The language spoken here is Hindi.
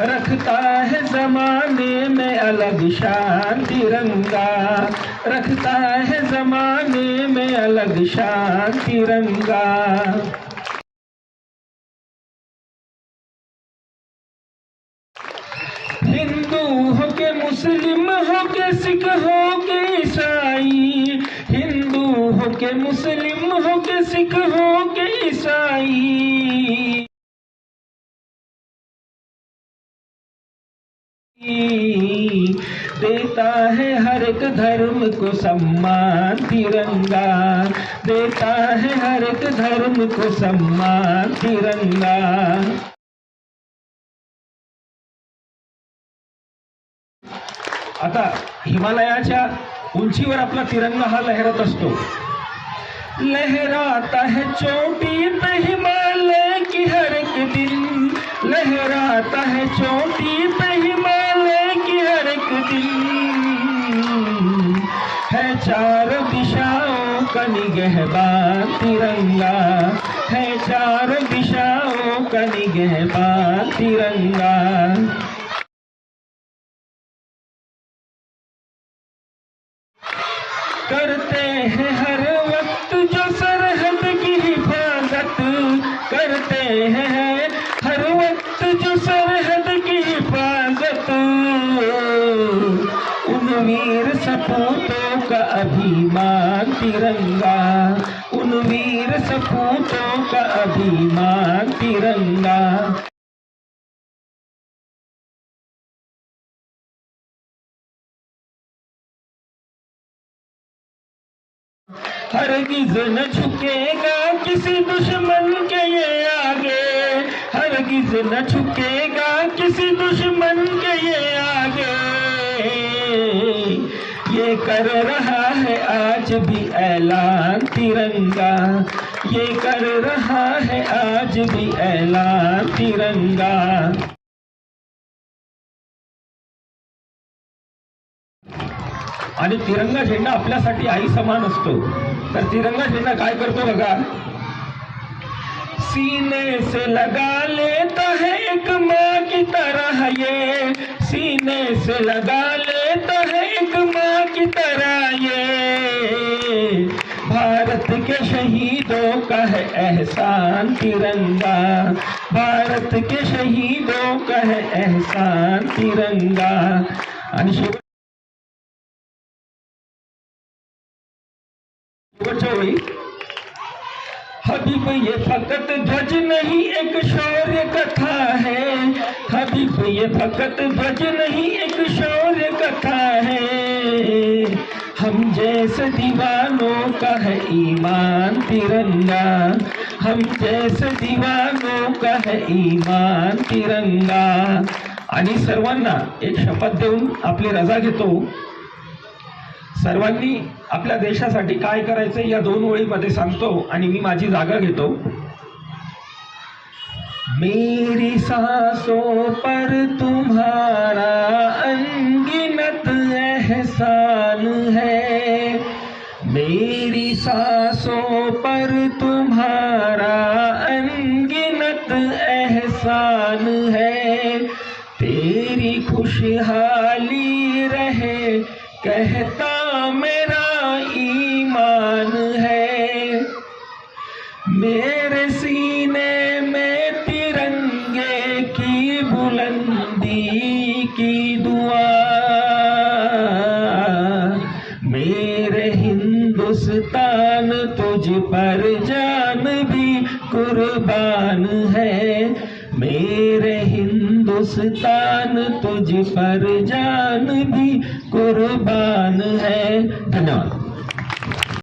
रखता है जमाने में अलग शान तिरंगा। रखता है जमाने में अलग शान तिरंगा। हिंदू हो के मुस्लिम हो के सिख हो के ईसाई। हिंदू हो के मुस्लिम हो के सिख हो के ईसाई। देता है हर एक धर्म को सम्मान, तिरंगा। देता है हर एक धर्म को सम्मान, तिरंगा। आता हिमालयाच्या उंचीवर आपला तिरंगा हा लहरत असतो. लहराता है चोटी पे हिमालय की हर एक दिन. लहराता है चोटी पे दिशाओं गहबा तिरंगा है चार दिशाओं का निगहबान तिरंगा। करते हैं हर वीर सपूतों का अभिमान तिरंगा। उन वीर सपूतों का अभिमान तिरंगा। हरगिज न झुकेगा किसी दुश्मन के ये आगे। हरगिज न झुकेगा किसी दुश्मन के ये ये कर रहा है आज भी ऐलान तिरंगा। ये कर रहा है आज भी ऐलान तिरंगा। आणि तिरंगा झेंडा आपल्यासाठी आई समान असतो. तर तिरंगा झेंडा काय करतो बघा. सीने से लगा लेता है एक माँ की तरह ये. सीने से लगा लेता है एक माँ तरह ये भारत के शहीदों का है एहसान तिरंगा। भारत के शहीदों का है एहसान तिरंगा। शेवटच्या हबीब, ये फकत ध्वज नहीं, एक शौर्य कथा है। हबीब, ये फकत ध्वज नहीं, एक शौर्य जैसे दीवानों का है ईमान तिरंगा हम जैसे दीवानों का है ईमान तिरंगा। आणि सर्वांना एक शपथ देऊन आपली रजा घेतो. सर्वांनी आपल्या देशासाठी काय करायचं या दोन ओळीमध्ये सांगतो आणि मी माझी जागा घेतो. मेरी सांसों पर तुम्हारा तुम्हारा अनगिनत एहसान है। तेरी खुशहाली रहे, कहता मेरा ईमान है। मेरे सीने में तिरंगे की बुलंदी की दुआ। मेरे हिंदुस्तान तुझ पर जान भी कुर्बान है। मेरे हिंदुस्तान तुझ पर जान भी कुर्बान है। धन्यवाद।